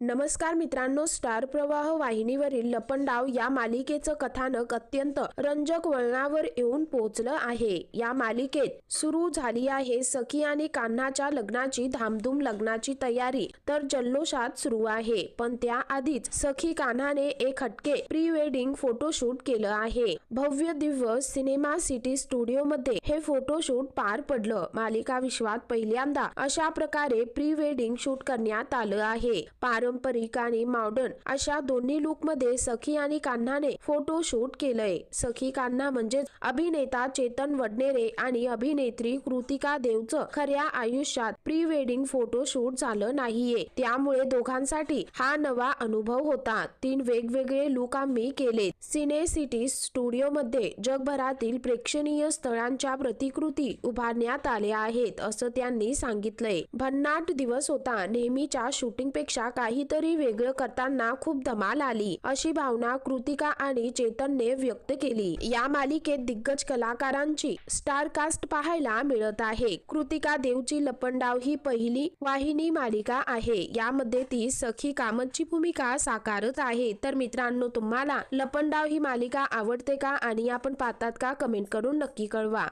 नमस्कार मित्रांनो स्टार प्रवाह वाहिनीवरील लपंडाव या मालिकेचं कथानक अत्यंत रंजक वळणावर येऊन पोहोचलं आहे. या मालिकेत सुरू झाली आहे सखी आणि कान्हाच्या लग्नाची धामधूम लग्नाची तयारी तर जल्लोषात सुरू आहे. पण त्याआधीच सखी कान्हाने एक हटके प्री वेडिंग फोटोशूट केलं आहे. भव्य दिव्य सिनेमा सिटी स्टुडिओ मध्ये हे फोटोशूट पार पडलं. मालिका विश्वात पहिल्यांदा अशा प्रकारे प्री वेडिंग शूट करण्यात आलं आहे. पार पारंपरिक आणि मॉडर्न अशा दोन्ही लुकमध्ये सखी आणि कान्हाने फोटो शूट केलंय. सखी कान्हा म्हणजे अभिनेता चेतन वडनेरे आणि अभिनेत्री कृतिका देवचं खऱ्या आयुष्यात प्री वेडिंग फोटो शूट झालं नाहीये. त्यामुळे दोघांसाठी हा नवा अनुभव होता. तीन वेगवेगळे लुक आम्ही केले सिने सिटी स्टुडिओ मध्ये जगभरातील प्रेक्षणीय स्थळांच्या प्रतिकृती उभारण्यात आल्या आहेत असं त्यांनी सांगितलंय. भन्नाट दिवस होता. नेहमीच्या शूटिंगपेक्षा काहीतरी वेगळं करताना खूप धमाल आली. अशी भावना कृतिका आणि चेतनने व्यक्त केली. या मालिकेत दिग्गज कलाकारांची स्टार कास्ट पाहायला मिळत आहे. कृतिका देवची लपंडाव ही पहिली वाहिनी मालिका आहे. यामध्ये ती सखी कामतची भूमिका साकारत आहे. तर मित्रांनो तुम्हाला लपंडाव ही मालिका आवडते का आणि आपण पाहतात का कमेंट करून नक्की कळवा.